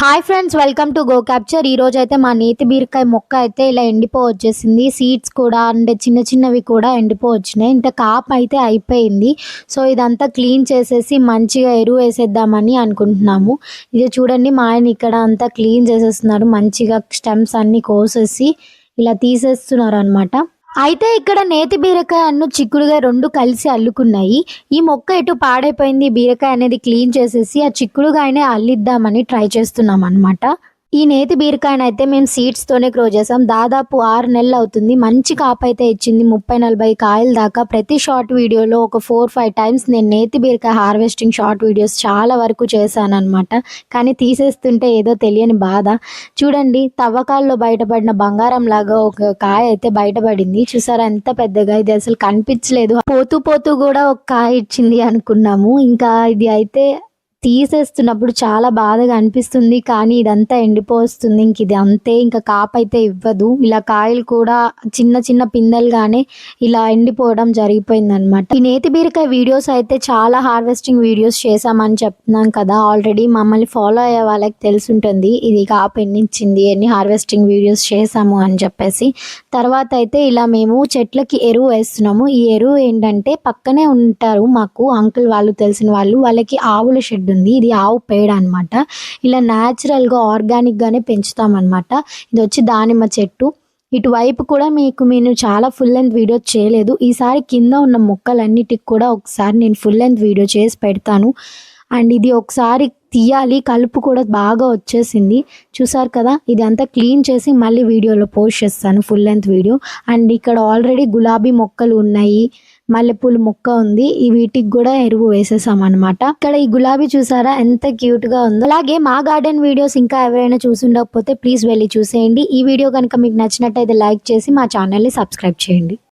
Hi friends welcome to go capture ఈ రోజు అయితే మా నేతి బీరకాయ మొక్క అయితే ఇలా ఎండిపో వచ్చేసింది సీడ్స్ కూడా అంటే చిన్న చిన్నవి కూడా ఎండిపో వచ్చినాయి ఇంత కాప్ అయితే అయిపోయింది. సో ఇదంతా క్లీన్ చేసేసి మంచిగా ఎరువు వేసేద్దామని అనుకుంటున్నాము. ఇది చూడండి మా ఆయన ఇక్కడ అంతా క్లీన్ చేసేస్తున్నారు. మంచిగా స్టెమ్స్ అన్ని కోసేసి ఇలా తీసేస్తున్నారు అనమాట అయితే ఇక్కడ నేతి బీరకాయ అన్ను చిక్కుడుగా రెండు కలిసి అల్లుకున్నాయి. ఈ మొక్క ఎటు పాడైపోయింది? బీరకాయ అనేది క్లీన్ చేసేసి ఆ చిక్కుడుగాయనే అల్లిద్దామని ట్రై చేస్తున్నాం అనమాట ఈ నేతి బీరకాయని అయితే మేము సీడ్స్తోనే గ్రో చేసాం. దాదాపు ఆరు నెలలు అవుతుంది. మంచి కాపు అయితే ఇచ్చింది. ముప్పై నలభై కాయల దాకా ప్రతి షార్ట్ వీడియోలో ఒక ఫోర్ ఫైవ్ టైమ్స్ నేను నేతి బీరకాయ హార్వెస్టింగ్ షార్ట్ వీడియోస్ చాలా వరకు చేశాను కానీ తీసేస్తుంటే ఏదో తెలియని బాధ. చూడండి తవ్వకాల్లో బయటపడిన బంగారం లాగా ఒక కాయ అయితే బయటపడింది. చూసారా ఎంత పెద్దగా ఇది అసలు కనిపించలేదు. పోతూ పోతూ కూడా ఒక కాయ ఇచ్చింది అనుకున్నాము. ఇంకా ఇది అయితే తీసేస్తున్నప్పుడు చాలా బాధగా అనిపిస్తుంది కానీ ఇదంతా ఎండిపోస్తుంది. ఇంక ఇది అంతే ఇంకా కాపు అయితే ఇవ్వదు. ఇలా కాయలు కూడా చిన్న చిన్న పిందెలుగానే ఇలా ఎండిపోవడం జరిగిపోయింది అనమాట ఈ నేతి బీరకాయ వీడియోస్ అయితే చాలా హార్వెస్టింగ్ వీడియోస్ చేసామని చెప్తున్నాం కదా. ఆల్రెడీ మమ్మల్ని ఫాలో అయ్యే వాళ్ళకి తెలుసుంటుంది ఇది కాపు ఎన్నిచ్చింది ఎన్ని హార్వెస్టింగ్ వీడియోస్ చేసాము అని చెప్పేసి. తర్వాత అయితే ఇలా మేము చెట్లకి ఎరువు వేస్తున్నాము. ఈ ఎరువు ఏంటంటే పక్కనే ఉంటారు మాకు అంకుల్ వాళ్ళు తెలిసిన వాళ్ళు వాళ్ళకి ఆవుల షెడ్ షెడ్ ఉంది ఇది ఆవు పేడ అనమాట ఇలా న్యాచురల్గా ఆర్గానిక్గానే పెంచుతామన్నమాట. ఇది వచ్చి దానిమ్మ చెట్టు. ఇటువైపు కూడా మీకు నేను చాలా ఫుల్ లెంత్ వీడియో చేయలేదు. ఈసారి కింద ఉన్న మొక్కలన్నిటికి కూడా ఒకసారి నేను ఫుల్ లెంత్ వీడియో చేసి పెడతాను. అండ్ ఇది ఒకసారి తీయాలి. కలుపు కూడా బాగా వచ్చేసింది. చూసారు కదా? ఇది అంతా క్లీన్ చేసి మళ్ళీ వీడియోలో పోస్ట్ చేస్తాను. ఫుల్ లెంత్ వీడియో అండ్ ఇక్కడ ఆల్రెడీ గులాబీ మొక్కలు ఉన్నాయి. మల్లెపూల మొక్క ఉంది. ఈ వీటికి కూడా ఎరువు వేసేసాం అనమాట ఇక్కడ ఈ గులాబీ చూసారా? ఎంత క్యూట్గా ఉందో. అలాగే మా గార్డెన్ వీడియోస్ ఇంకా ఎవరైనా చూసుండకపోతే ప్లీజ్ వెళ్ళి చూసేయండి. ఈ వీడియో కనుక మీకు నచ్చినట్టయితే లైక్ చేసి మా ఛానల్ని సబ్స్క్రైబ్ చేయండి.